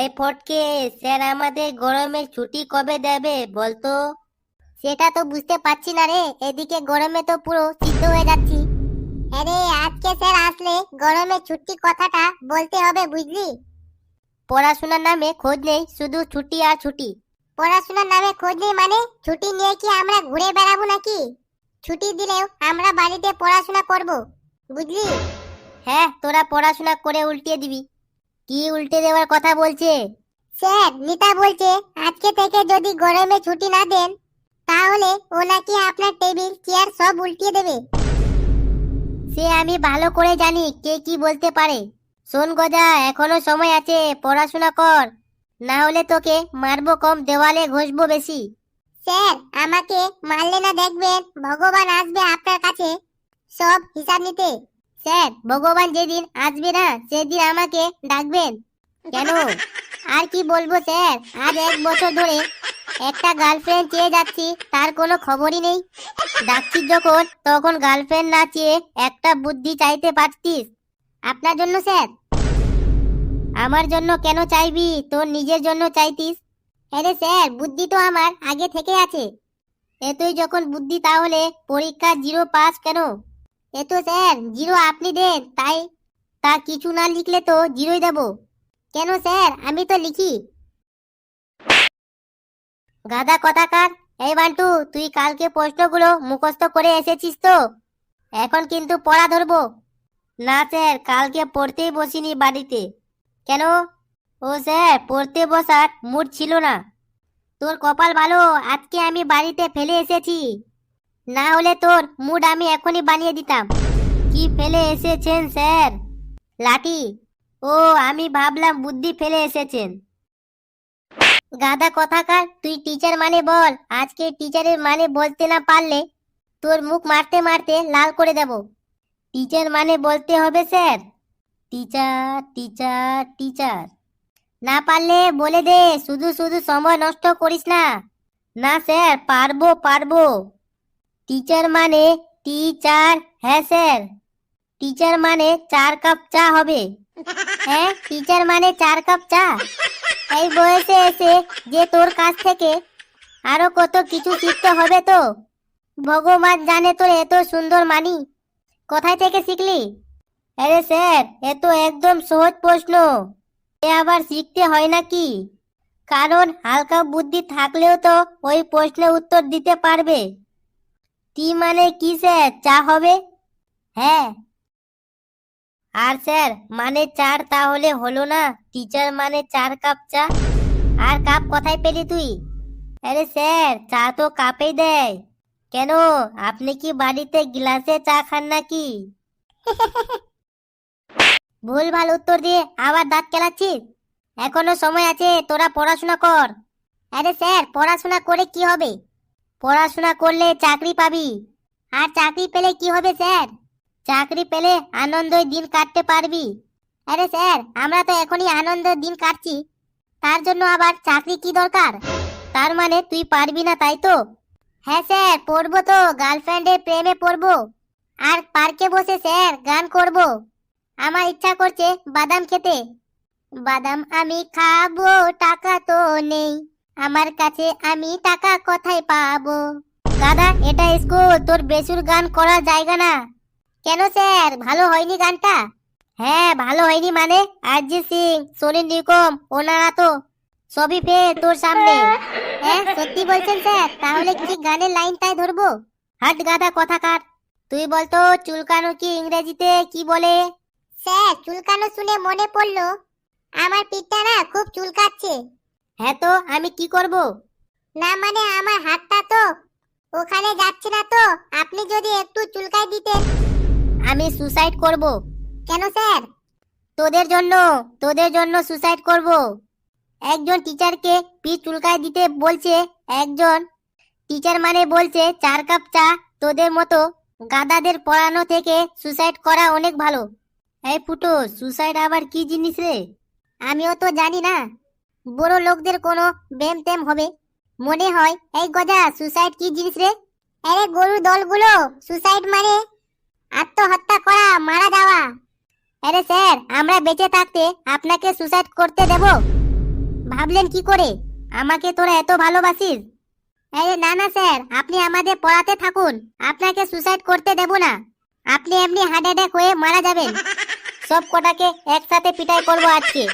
এই ফটকে, স্যার আমাদের গরমের ছুটি কবে দেবে বলতো? সেটা তো বুঝতে পারছি না রে, এদিকে গরমে তো পুরো সিদ্ধ হয়ে যাচ্ছি। আরে, আজকে স্যার আসলে গরমে ছুটি কথাটা বলতে হবে, বুঝলি? পড়াশোনার নামে খোঁজ নেই, শুধু ছুটি আর ছুটি। পড়াশোনার নামে খোঁজ নেই মানে ছুটি নিয়ে কি আমরা ঘুরে বেড়াবো নাকি? ছুটি দিলেও আমরা বাড়িতে পড়াশোনা করব, বুঝলি? হ্যাঁ তোরা পড়াশোনা করে উল্টিয়ে দিবি। কি উল্টে দেওয়ার কথা বলছে? স্যার নিতা বলছে আজকে থেকে যদি গরমে ছুটি না দেন তাহলে ও নাকি আপনার টেবিল চেয়ার সব উল্টিয়ে দেবে। সে আমি ভালো করে জানি কে কি বলতে পারে। শোন গজা এখনও সময় আছে পড়াশোনা কর। না হলে তোকে মারবো কম দেওয়ালে ঘষবো বেশি। স্যার আমাকে মারলে না দেখবেন ভগবান আসবে আপনার কাছে। সব হিসাব নিতে। স্যার, ভগবান যেদিন আসবে না, সেদিন আমাকে ডাকবেন। কেন? আর কি বলব স্যার, আজ এক বছর ধরে একটা গার্লফ্রেন্ড চেয়ে যাচ্ছি, তার কোনো খবরই নেই। ডাকছি যখন, তখন গার্লফ্রেন্ড না চেয়ে একটা বুদ্ধি চাইতে পারতিস। আপনার জন্য স্যার। আমার জন্য কেন চাইবি? তোর নিজের জন্য চাইতিস। আরে স্যার, বুদ্ধি তো আমার, আগে থেকে আছে। এতই যখন বুদ্ধি, তাহলে পরীক্ষা জিরো পাস কেন? এ তো স্যার, জিরো আপনি দেন, তাই তা কিছু না লিখলে তো জিরোই দেব। কেন স্যার? আমি তো লিখি। গাদা কথাকার, এই বান্টু, তুই কালকে প্রশ্নগুলো মুখস্থ করে এসেছিস তো? এখন কিন্তু পড়া ধরবো। না স্যার, কালকে পড়তেই বসিনি বাড়িতে। কেন? ও স্যার, পড়তে বসার মুড ছিল না। তোর কপাল ভালো, আজকে আমি বাড়িতে ফেলে এসেছি। না হলে তোর মুড আমি এখনই বানিয়ে দিতাম। কি ফেলে এসেছেন, স্যার? লাঠি? ও, আমি ভাবলাম বুদ্ধি ফেলে এসেছেন। গাদা কথাকার, তুই টিচার মানে বল, আজকে টিচারের মানে বলতে না পারলে তোর মুখ মারতে মারতে লাল করে দেব। টিচার মানে বলতে হবে, স্যার? Teacher teacher teacher. না পারলে বলে দে, শুধু শুধু সময় নষ্ট করিস না। না, স্যার, পারব পারব। টিচার মানে টিচার হ্যাঁ স্যার। টিচার মানে চার কাপ চা হবে। হ্যাঁ টিচার মানে চার কাপ চা। এই বয়সে এসে যে তোর কাছ থেকে আরও কত কিছু শিখতে হবে তো? ভগবান জানে তোর এত সুন্দর মানি। কোথায় থেকে শিখলি? আরে স্যার, এ তো একদম সহজ প্রশ্ন। এ আবার শিখতে হয় নাকি? কারণ হালকা বুদ্ধি থাকলেও তো ওই প্রশ্নের উত্তর দিতে পারবে। টি মানে কি স্যার? চা হবে? হ্যাঁ। আর স্যার মানে চার তাহলে হলো না? টিচার মানে চার কাপ চা? আর কাপ কোথায় পেলি তুই? আরে স্যার চা তো কাপেই দেয়। কেন? আপনি কি বাড়িতে গ্লাসে চা খান নাকি? ভুল ভালো উত্তর দিয়ে আবার দাঁত কেলাচ্ছিস? এখনও সময় আছে তোরা পড়াশোনা কর। আরে স্যার পড়াশোনা করে কি হবে? পড়াশোনা করলে চাকরি পাবি। আর চাকরি পেলে কি হবে, স্যার? চাকরি পেলে আনন্দই দিন কাটতে পারবি। আরে, স্যার, আমরা তো এখনই আনন্দের দিন কাটছি। তার জন্য আবার চাকরি কি দরকার? তার মানে তুই পারবি না, তাই তো? হ্যাঁ স্যার, পড়ব তো গার্লফ্রেন্ডের প্রেমে পড়ব। আর পার্কে বসে, স্যার, গান করব। আমার ইচ্ছা করছে বাদাম খেতে। বাদাম আমি খাব, টাকা তো নেই। আমার কাছে আমি টাকা কোথায় পাবো? দাদা, এটা স্কুল তোর বেসুর গান করার জায়গা না। কেন স্যার ভালো হয়নি গানটা? হ্যাঁ ভালো হয়নি মানে অরিজিৎ সিং সোনি নিকম ওনারা তো সবই ফের তোর সামনে। হ্যাঁ সত্যি বলছেন স্যার তাহলে কি গানের লাইনটাই ধরবো? হাট গাদা কথাকার তুই বলতো, চুলকানো কি ইংরেজিতে, কি বলে? স্যার চুলকানো শুনে মনে পড়ল, আমার পিঠটা না খুব চুলকাচ্ছে। হ্যাঁ তো আমি কি করব? না মানে আমার হাতটা তো। ওখানে যাচ্ছে না তো আপনি যদি একটু চুলকাই দিতেন। আমি সুসাইড করব। কেন স্যার? তোদের জন্য তোদের জন্য সুসাইড করব। একজন টিচারকে পি চুলকায় দিতে বলছে একজন। টিচার মানে বলছে চার কাপ চা তোদের মতো গাদাদের পড়ানো থেকে সুসাইড করা অনেক ভালো। এই ফুটো সুসাইড আবার কি জিনিস রে? আমিও তো জানি না। বড় লোকদের কোনো ব্যাম টেম হবে। মনে হয়, এই গজা সুসাইড কি জিনিস রে? আরে গরু দলগুলো সুসাইড মানে আত্মহত্যা করা, মারা যাওয়া। আরে স্যার, আমরা বেঁচে থাকতে আপনাকে সুসাইড করতে দেব। ভাবলেন কি করে? আমাকে তোরা এত ভালোবাসিস? আরে না না স্যার, আপনি আমাদের পড়াতে থাকুন। আপনাকে সুসাইড করতে দেব না। আপনি এমনি হার্ট অ্যাটাক হয়ে মারা যাবেন। সব কটাকে একসাথে পিটাই করব আজকে।